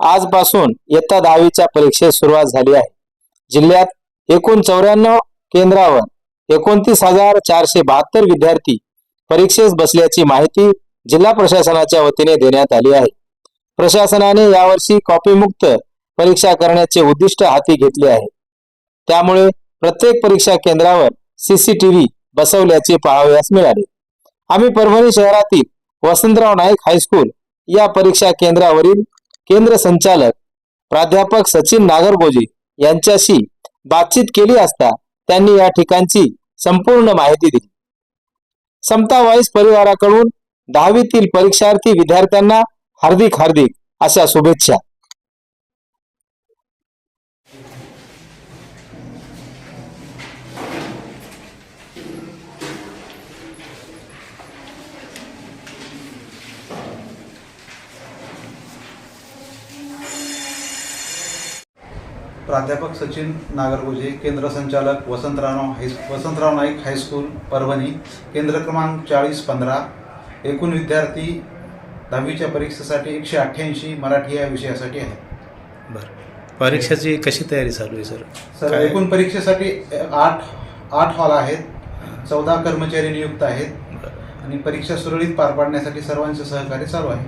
आजपासून इयत्ता दहावीच्या परीक्षेस सुरुवात झाली आहे. जिल्ह्यात एकूण चौऱ्याण्णव केंद्रावर एकोणतीस हजार चारशे बहात्तर विद्यार्थी परीक्षेस बसल्याची माहिती जिल्हा प्रशासनाच्या वतीने देण्यात आली आहे. प्रशासनाने यावर्षी कॉपीमुक्त परीक्षा करण्याचे उद्दिष्ट हाती घेतले आहे. त्यामुळे प्रत्येक परीक्षा केंद्रावर सीसीटीव्ही बसवल्याचे पाहावयास मिळाले. आम्ही परभणी शहरातील वसंतराव नाईक हायस्कूल या परीक्षा केंद्रावरील केंद्र संचालक प्राध्यापक सचिन नागरगोजे यांच्याशी बातचीत केली असता त्यांनी या ठिकाणची संपूर्ण माहिती दिली. समता वाईस परिवाराकडून दहावीतील परीक्षार्थी विद्यार्थ्यांना हार्दिक हार्दिक अशा शुभेच्छा. प्राध्यापक सचिन नागरगोजे केंद्र संचालक Vasantrao high Vasantrao Naik high school Parbhani केंद्र क्रमांक चाळीस पंधरा एकूण विद्यार्थी दहावीच्या परीक्षेसाठी एकशे अठ्ठ्याऐंशी मराठी या विषयासाठी आहेत. बरं. परीक्षेची कशी तयारी चालू आहे सर? सर? एकूण परीक्षेसाठी आठ आठ हॉल आहेत. चौदा कर्मचारी नियुक्त आहेत. आणि परीक्षा सुरळीत पार पाडण्यासाठी सर्वांचे सहकार्य चालू आहे.